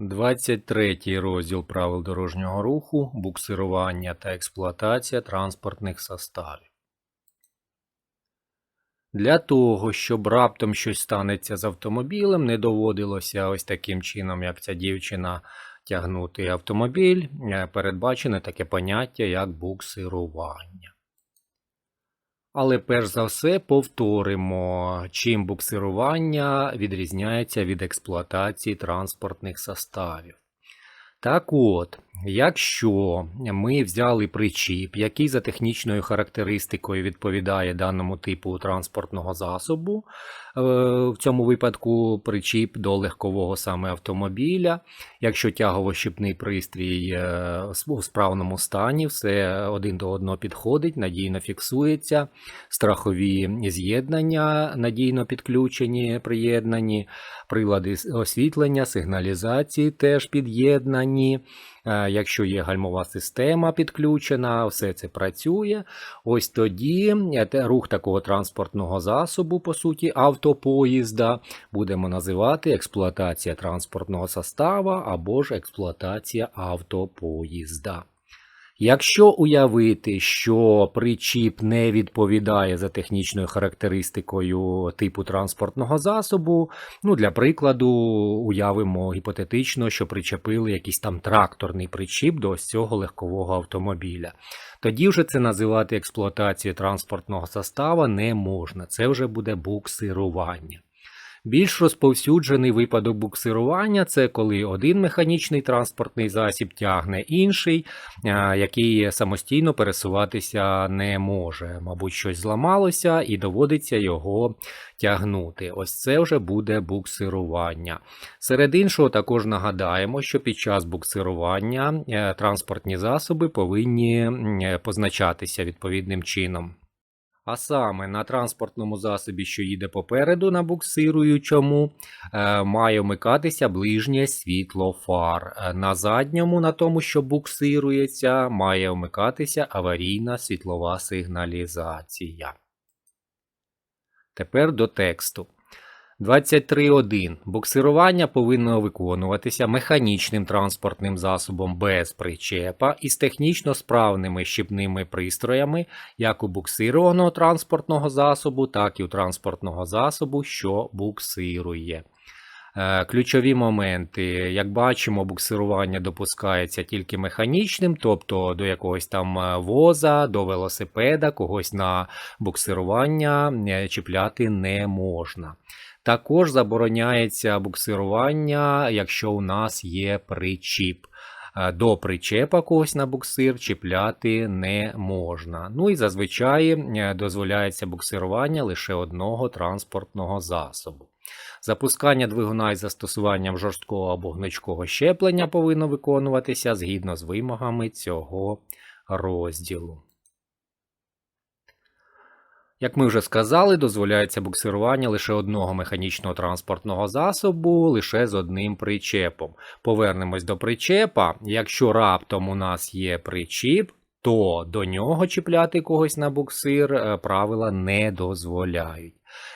Двадцять третій розділ правил дорожнього руху, буксирування та експлуатація транспортних составів. Для того, щоб раптом щось станеться з автомобілем, не доводилося ось таким чином, як ця дівчина, тягнути автомобіль, е, передбачене таке поняття, як буксирування. Але перш за все повторимо, чим буксирування відрізняється від експлуатації транспортних составів. Так от, якщо ми взяли причіп, який за технічною характеристикою відповідає даному типу транспортного засобу, в цьому випадку причіп до легкового саме автомобіля, якщо тягово-щіпний пристрій е, у справному стані, все один до одного підходить, надійно фіксується, страхові з'єднання надійно підключені, приєднані, прилади освітлення, сигналізації теж під'єднані. Е, Якщо є гальмова система підключена, все це працює. Ось тоді е, рух такого транспортного засобу, по суті, автопоїзда, будемо називати експлуатація транспортного состава або ж експлуатація автопоїзда. Якщо уявити, що причіп не відповідає за технічною характеристикою типу транспортного засобу, ну для прикладу, уявимо гіпотетично, що причепили якийсь там тракторний причіп до ось цього легкового автомобіля. Тоді вже це називати експлуатацією транспортного состава не можна. Це вже буде буксирування. Більш розповсюджений випадок буксирування це коли один механічний транспортний засіб тягне інший, який самостійно пересуватися не може. Мабуть, щось зламалося і доводиться його тягнути. Ось це вже буде буксирування. Серед іншого, також нагадаємо, що під час буксирування е, транспортні засоби повинні позначатися відповідним чином. А саме на транспортному засобі, що їде попереду на буксируючому, е, має вмикатися ближнє світло фар. Е, На задньому, на тому, що буксирується, має вмикатися аварійна світлова сигналізація. Тепер до тексту. 23.1. Буксирування повинно виконуватися механічним транспортним засобом без причепа із технічно справними щіпними пристроями як у буксированого транспортного засобу, так і у транспортного засобу, що буксирує. Е, Ключові моменти, як бачимо, буксирування допускається тільки механічним, тобто до якогось там е, воза, до велосипеда, когось на буксирування е, чіпляти не можна. Також забороняється буксирування, якщо у нас є причіп. Е, До причепа когось на буксир чіпляти не можна. Ну і зазвичай е, дозволяється буксирування лише одного транспортного засобу. Запускання двигуна із застосуванням жорсткого або гнучкого щеплення повинно виконуватися згідно з вимогами цього розділу. Як ми вже сказали, дозволяється буксирування лише одного механічного транспортного засобу, лише з одним причепом. Повернемось до причепа. Якщо раптом у нас є причіп, то до нього чіпляти когось на буксир е, правила не дозволяють.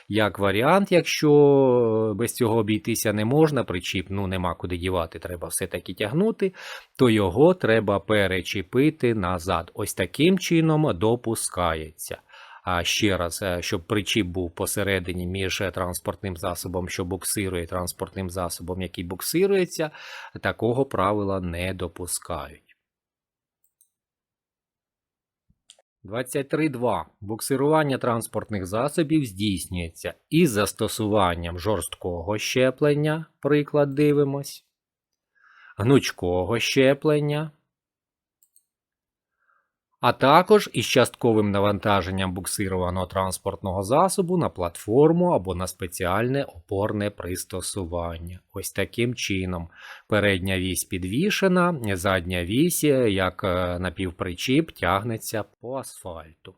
Як варіант, якщо без цього обійтися не можна, причіп ну нема куди дівати, треба все-таки тягнути, то його треба перечепити назад. Ось таким чином допускається. А ще раз, е, щоб причіп був посередині між е, транспортним засобом, що буксирує, транспортним засобом, який буксирується, такого правила не допускають. 23.2. Буксирування транспортних засобів здійснюється із застосуванням жорсткого щеплення, приклад дивимось, гнучкого щеплення, а також із частковим навантаженням буксированого транспортного засобу на платформу або на спеціальне опорне пристосування. Ось таким чином. Передня вісь підвішена, задня вісь, як е, напівпричіп, тягнеться по асфальту.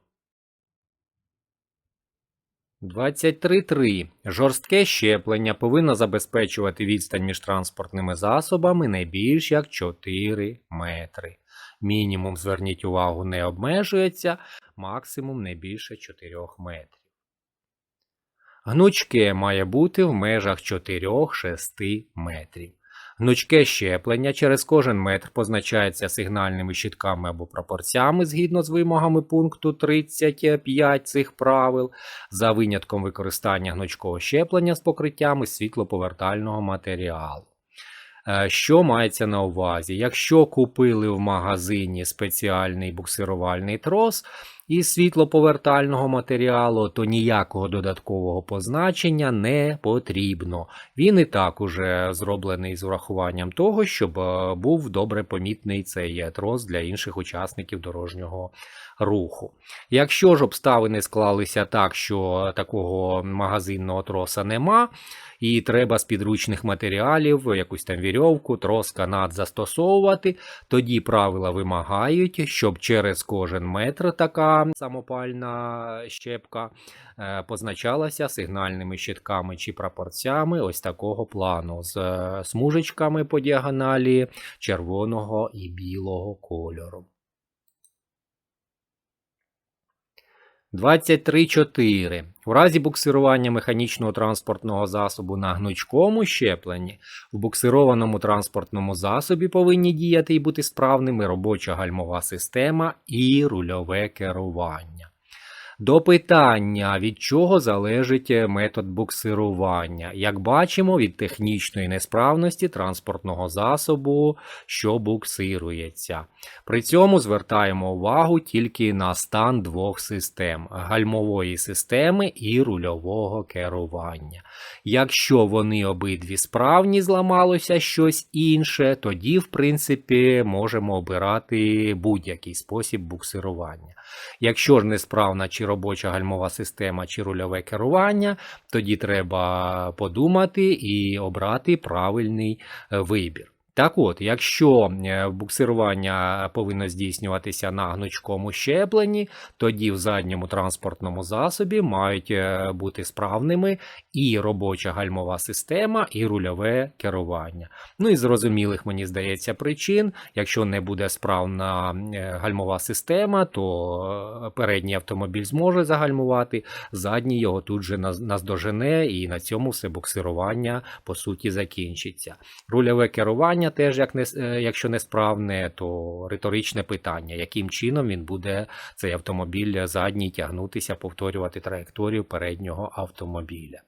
23.3. Жорстке щеплення повинно забезпечувати відстань між транспортними засобами не більш як 4 метри. Мінімум, зверніть увагу, не обмежується, максимум не більше 4 метрів. Гнучке має бути в межах 4-6 метрів. Гнучке щеплення через кожен метр позначається сигнальними щитками або пропорцями згідно з вимогами пункту 35 цих правил, за винятком використання гнучкого щеплення з покриттями світлоповертального матеріалу. Е, Що мається на увазі? Якщо купили в магазині спеціальний буксирувальний трос із світлоповертального матеріалу, то ніякого додаткового позначення не потрібно. Він і так уже зроблений з урахуванням того, щоб е, був добре помітний цей трос для інших учасників дорожнього руху. Якщо ж обставини склалися так, що такого магазинного троса нема, і треба з підручних матеріалів якусь там вірьовку, трос, канат застосовувати, тоді правила вимагають, щоб через кожен метр така самопальна щепка е, позначалася сигнальними щитками чи прапорцями ось такого плану з е, смужечками по діагоналі червоного і білого кольору. 23.4. У разі буксирування механічного транспортного засобу на гнучкому щепленні в буксированому транспортному засобі повинні діяти і бути справними робоча гальмова система і рульове керування. До питання, від чого залежить метод буксирування. Як бачимо, від технічної несправності транспортного засобу, що буксирується. При цьому звертаємо увагу тільки на стан двох систем гальмової системи і рульового керування. Якщо вони обидві справні, зламалося щось інше, тоді, в принципі, можемо обирати будь-який спосіб буксирування. Якщо ж несправна чи робоча гальмова система, чи рульове керування, тоді треба подумати і обрати правильний е, вибір. Так от, якщо е, буксирування повинно здійснюватися на гнучкому щепленні, тоді в задньому транспортному засобі мають е, бути справними і робоча гальмова система, і рульове керування. Ну і зрозумілих, мені здається, причин, якщо не буде справна е, гальмова система, то передній автомобіль зможе загальмувати, задній його тут же наздожене, і на цьому все буксирування по суті закінчиться. Рульове керування теж, як не, е, якщо несправне, то риторичне питання, яким чином він буде цей автомобіль задній тягнутися, повторювати траєкторію переднього автомобіля.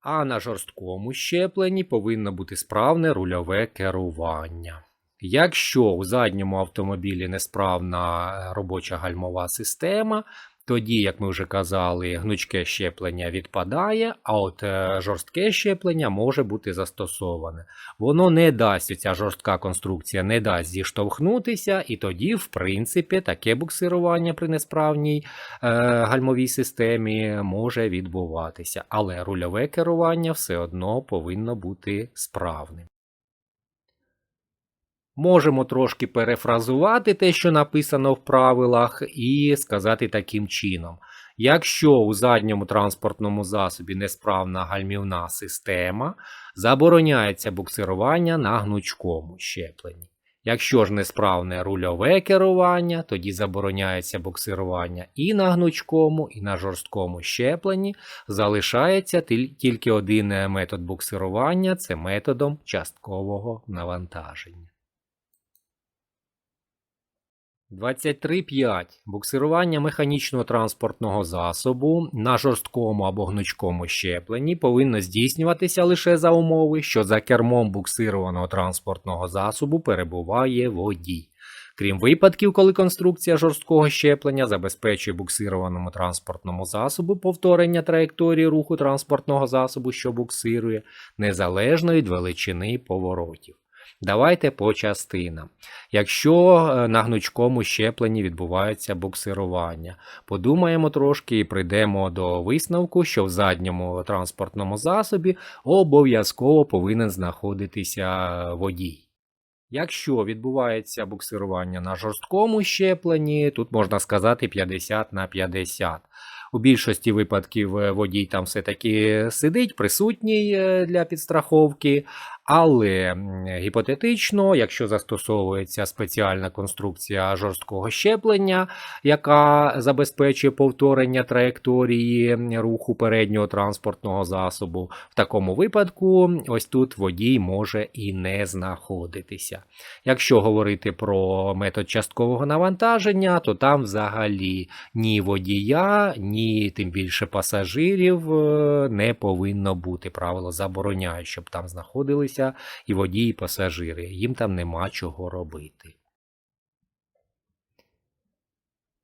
А на жорсткому щепленні повинно бути справне рульове керування. Якщо у задньому автомобілі несправна робоча гальмова система, тоді, як ми вже казали, гнучке щеплення відпадає, а от е, жорстке щеплення може бути застосоване. Воно не дасть, ця жорстка конструкція не дасть зіштовхнутися, і тоді, в принципі, таке буксирування при несправній е, гальмовій системі може відбуватися. Але рульове керування все одно повинно бути справним. Можемо трошки перефразувати те, що написано в правилах, і сказати таким чином: якщо у задньому транспортному засобі несправна гальмівна система, забороняється буксирування на гнучкому щепленні. Якщо ж несправне рульове керування, тоді забороняється буксирування і на гнучкому, і на жорсткому щепленні. Залишається тільки один метод буксирування це методом часткового навантаження. 23.5. Буксирування механічного транспортного засобу на жорсткому або гнучкому щепленні повинно здійснюватися лише за умови, що за кермом буксированого транспортного засобу перебуває водій. Крім випадків, коли конструкція жорсткого щеплення забезпечує буксированому транспортному засобу повторення траєкторії руху транспортного засобу, що буксирує, незалежно від величини поворотів. Давайте по частинам. Якщо е, на гнучкому щепленні відбувається буксирування, подумаємо трошки і прийдемо до висновку, що в задньому транспортному засобі обов'язково повинен знаходитися водій. Якщо відбувається буксирування на жорсткому щепленні, тут можна сказати 50 на 50. У більшості випадків е, водій там все-таки сидить, присутній е, для підстраховки, але гіпотетично, якщо застосовується спеціальна конструкція жорсткого щеплення, яка забезпечує повторення траєкторії руху переднього транспортного засобу, в такому випадку ось тут водій може і не знаходитися. Якщо говорити про метод часткового навантаження, то там взагалі ні водія, ні тим більше пасажирів е, не повинно бути. Правило забороняють, щоб там знаходилися і водії, і пасажири. Їм там нема чого робити.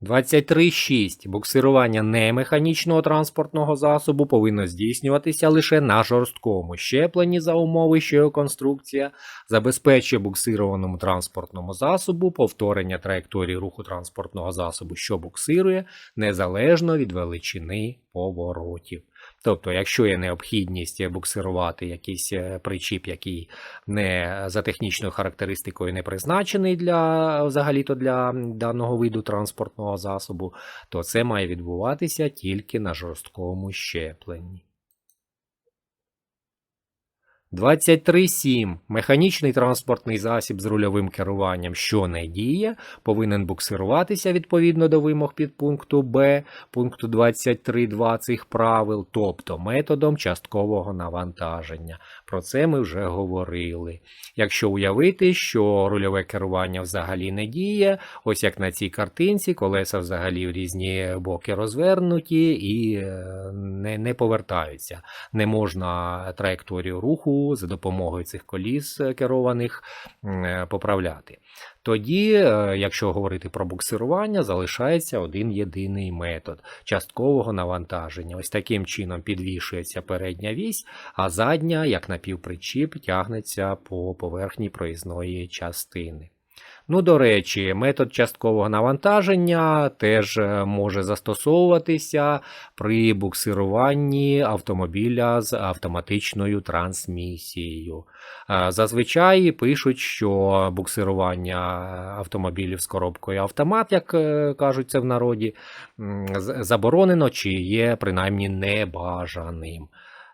23.6. Буксирування немеханічного транспортного засобу повинно здійснюватися лише на жорсткому щепленні за умови, що його конструкція забезпечує буксированому транспортному засобу повторення траєкторії руху транспортного засобу, що буксирує, незалежно від величини поворотів. Тобто, якщо є необхідність буксирувати якийсь е, причіп, який не за технічною характеристикою не призначений для взагалі-то для даного виду транспортного засобу, то це має відбуватися тільки на жорсткому щепленні. 23.7. Механічний транспортний засіб з рульовим керуванням, що не діє, повинен буксируватися відповідно до вимог підпункту Б пункту 23.2 цих правил, тобто методом часткового навантаження. Про це ми вже говорили. Якщо уявити, що рульове керування взагалі не діє, ось як на цій картинці, колеса взагалі в різні боки розвернуті і е, не, не повертаються. Не можна траєкторію руху за допомогою цих коліс е, керованих е, поправляти. Тоді, е, якщо говорити про буксирування, залишається один єдиний метод часткового навантаження. Ось таким чином підвішується передня вісь, а задня, як напівпричіп, тягнеться по поверхні проїзної частини. Ну, до речі, метод часткового навантаження теж е, може застосовуватися при буксируванні автомобіля з автоматичною трансмісією. Е, Зазвичай пишуть, що буксирування автомобілів з коробкою автомат, як е, кажуть це в народі, заборонено чи є принаймні небажаним.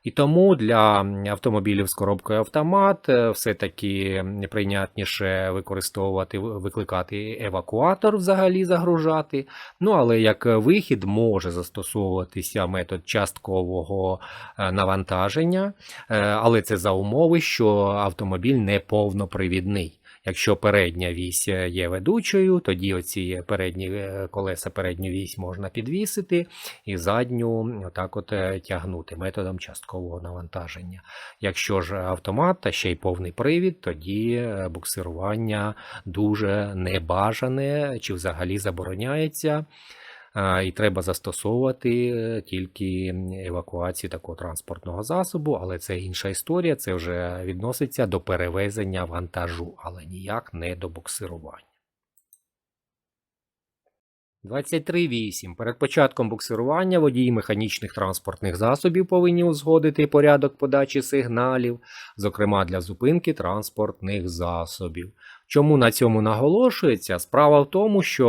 І тому для автомобілів з коробкою автомат е, все-таки прийнятніше використовувати, викликати евакуатор взагалі загружати. Ну, але як вихід може застосовуватися метод часткового е, навантаження, е, але це за умови, що автомобіль не повнопривідний. Якщо передня вісь є ведучою, тоді оці передні е, колеса передню вісь можна підвісити і задню отак от е, тягнути методом часткового навантаження. Якщо ж автомат та ще й повний привід, тоді е, буксирування дуже небажане чи взагалі забороняється. І треба застосовувати е, тільки евакуацію такого транспортного засобу, але це інша історія, це вже відноситься до перевезення вантажу, але ніяк не до буксирування. 23.8. Перед початком буксирування водії механічних транспортних засобів повинні узгодити порядок подачі сигналів, зокрема для зупинки транспортних засобів. Чому на цьому наголошується? Справа в тому, що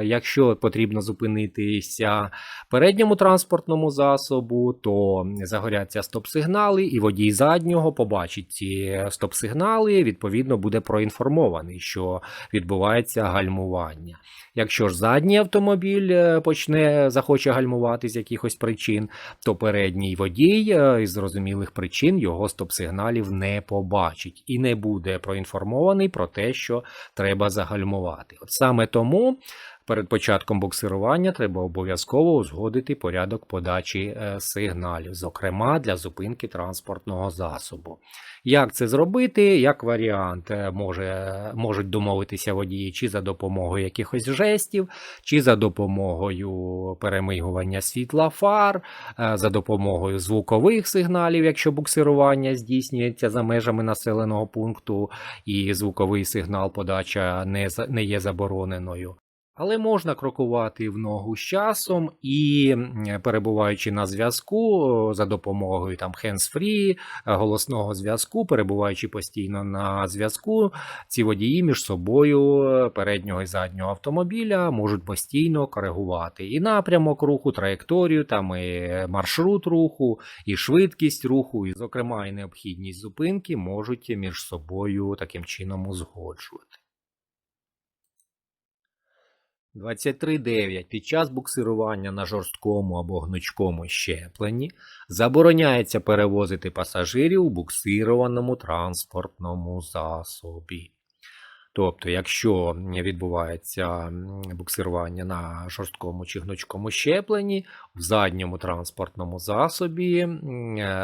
е, якщо потрібно зупинитися передньому транспортному засобу, то загоряться стоп-сигнали, і водій заднього побачить ці стоп-сигнали, відповідно буде проінформований, що відбувається гальмування. Якщо ж задній автомобіль е, почне захоче гальмувати з якихось причин, то передній водій е, із зрозумілих причин його стоп-сигналів не побачить і не буде проінформований про те, що треба загальмувати. От саме тому Перед початком буксирування треба обов'язково узгодити порядок подачі е, сигналів, зокрема для зупинки транспортного засобу. Як це зробити? Як варіант, е, може, можуть домовитися водії чи за допомогою якихось жестів, чи за допомогою перемигування світла фар, е, за допомогою звукових сигналів, якщо буксирування здійснюється за межами населеного пункту, і звуковий сигнал подача не, не є забороненою. Але можна крокувати в ногу з часом і, перебуваючи на зв'язку за допомогою там hands-free, е, голосного зв'язку, перебуваючи постійно на зв'язку, ці водії між собою е, переднього і заднього автомобіля можуть постійно коригувати і напрямок руху, траєкторію, там і маршрут руху, і швидкість руху, і, зокрема, і необхідність зупинки можуть між собою таким чином узгоджувати. 23.9. Під час буксирування на жорсткому або гнучкому щепленні забороняється перевозити пасажирів у буксированому транспортному засобі. Тобто, якщо відбувається буксирування на жорсткому чи гнучкому щепленні, в задньому транспортному засобі е,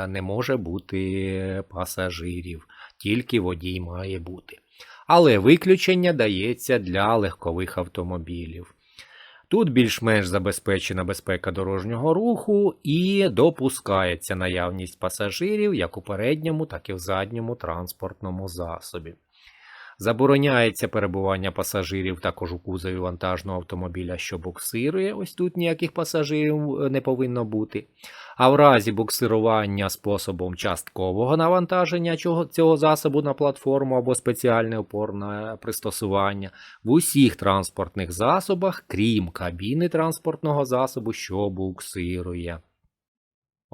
не може бути пасажирів, тільки водій має бути. Але виключення дається для легкових автомобілів. Тут більш-менш забезпечена безпека дорожнього руху і допускається наявність пасажирів як у передньому, так і в задньому транспортному засобі. Забороняється перебування пасажирів також у кузові вантажного автомобіля, що буксирує. Ось тут ніяких пасажирів е, не повинно бути. А в разі буксирування способом часткового навантаження цього, цього засобу на платформу або спеціальне опорне пристосування в усіх транспортних засобах, крім кабіни транспортного засобу, що буксирує.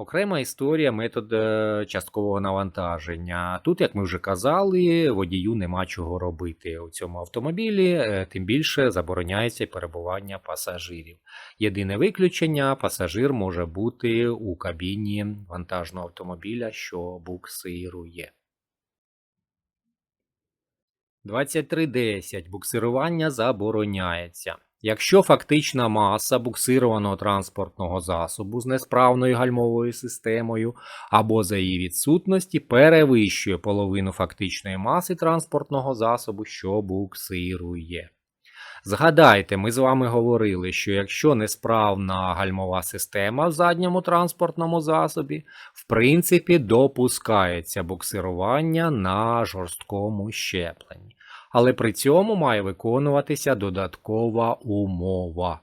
Окрема історія метод е, часткового навантаження. Тут, як ми вже казали, водію нема чого робити у цьому автомобілі, е, тим більше забороняється перебування пасажирів. Єдине виключення пасажир може бути у кабіні вантажного автомобіля, що буксирує. 23.10. Буксирування забороняється. Якщо фактична маса буксированого транспортного засобу з несправною гальмовою системою або за її відсутності перевищує половину фактичної маси транспортного засобу, що буксирує. Згадайте, ми з вами говорили, що якщо несправна гальмова система в задньому транспортному засобі, в принципі, допускається буксирування на жорсткому щепленні. Але при цьому має виконуватися додаткова умова.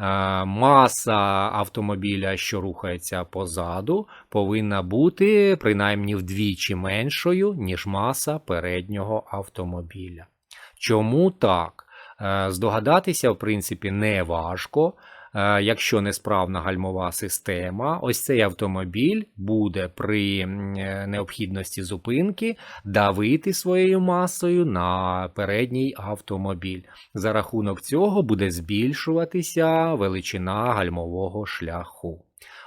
Е, Маса автомобіля, що рухається позаду, повинна бути принаймні вдвічі меншою, ніж маса переднього автомобіля. Чому так? Е, Здогадатися, в принципі, не важко. Е, Якщо несправна гальмова система, ось цей автомобіль буде при е, необхідності зупинки давити своєю масою на передній автомобіль. За рахунок цього буде збільшуватися величина гальмового шляху.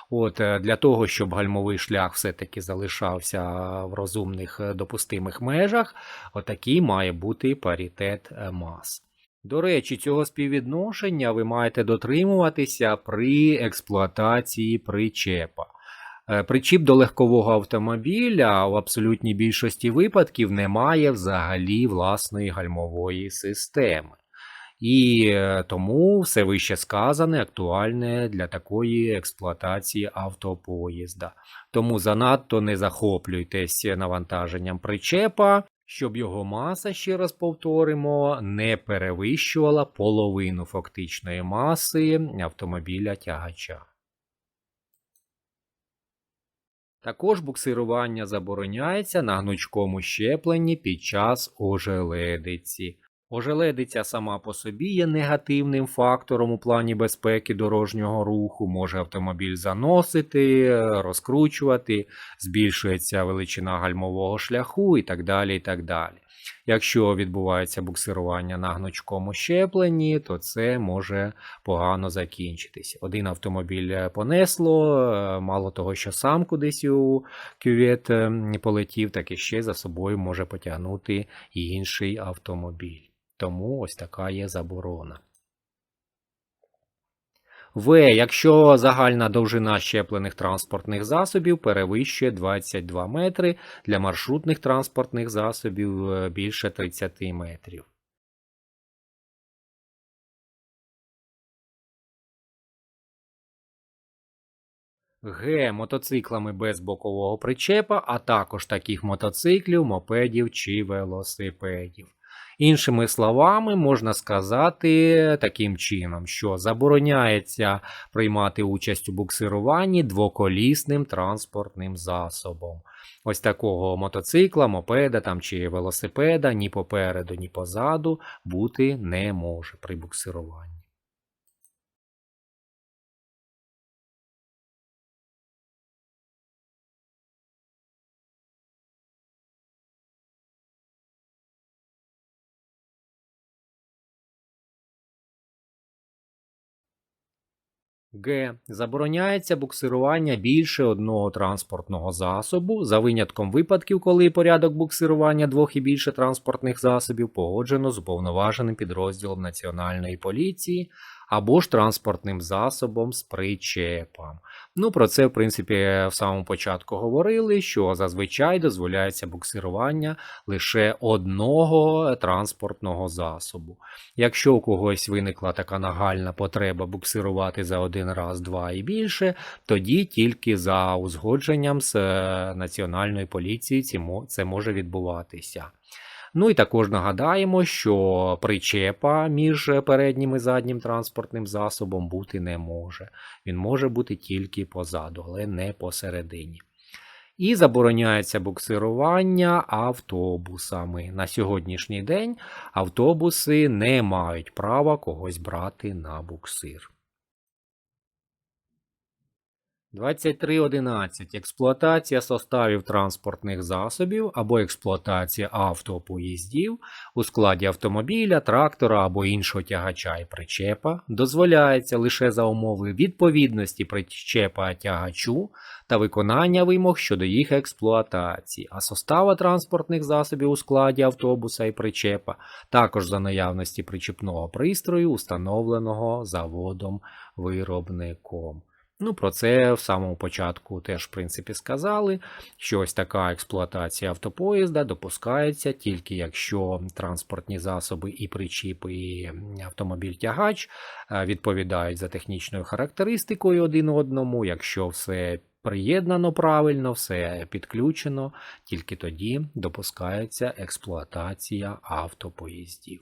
От е, для того, щоб гальмовий шлях все-таки залишався в розумних допустимих межах, отакий має бути паритет мас. До речі, цього співвідношення ви маєте дотримуватися при експлуатації причепа. Е, Причіп до легкового автомобіля в абсолютній більшості випадків не має взагалі власної гальмової системи. І е, тому все вище сказане актуальне для такої експлуатації автопоїзда. Тому занадто не захоплюйтесь навантаженням причепа, щоб його маса, ще раз повторимо, не перевищувала половину фактичної маси автомобіля тягача. Також буксирування забороняється на гнучкому щепленні під час ожеледиці. Ожеледиця сама по собі є негативним фактором у плані безпеки дорожнього руху, може автомобіль заносити, розкручувати, збільшується величина гальмового шляху і так далі. і так далі. Якщо відбувається буксирування на гнучкому щепленні, то це може погано закінчитись. Один автомобіль понесло, е, мало того, що сам кудись у кювет полетів, так і ще за собою може потягнути інший автомобіль. Тому ось така є заборона. В. Якщо загальна довжина щеплених транспортних засобів перевищує 22 метри, для маршрутних транспортних засобів е, більше 30 метрів. Г. Мотоциклами без бокового причепа, а також таких мотоциклів, мопедів чи велосипедів. Іншими словами, можна сказати таким чином, що забороняється приймати участь у буксируванні двоколісним транспортним засобом. Ось такого мотоцикла, мопеда там, чи велосипеда ні попереду, ні позаду бути не може при буксируванні. Г. Забороняється буксирування більше одного транспортного засобу за винятком випадків, коли порядок буксирування двох і більше транспортних засобів погоджено з уповноваженим підрозділом Національної поліції або ж транспортним засобом з причепом. Ну, про це, в принципі, в самому початку говорили, що зазвичай дозволяється буксирування лише одного транспортного засобу. Якщо у когось виникла така нагальна потреба буксирувати за один раз, два і більше, тоді тільки за узгодженням з е, Національної поліції це може відбуватися. Ну і також нагадаємо, що причепа між переднім і заднім транспортним засобом бути не може. Він може бути тільки позаду, але не посередині. І забороняється буксирування автобусами. На сьогоднішній день автобуси не мають права когось брати на буксир. 23.11. Експлуатація составів транспортних засобів або експлуатація автопоїздів у складі автомобіля, трактора або іншого тягача і причепа дозволяється лише за умови відповідності причепа тягачу та виконання вимог щодо їх експлуатації, а состава транспортних засобів у складі автобуса і причепа також за наявності причепного пристрою, установленого заводом виробником. Ну, про це в самому початку теж, в принципі, сказали, що ось така експлуатація автопоїзда допускається тільки якщо транспортні засоби і причіпи, і автомобіль-тягач е, відповідають за технічною характеристикою один одному, якщо все приєднано правильно, все підключено, тільки тоді допускається експлуатація автопоїздів.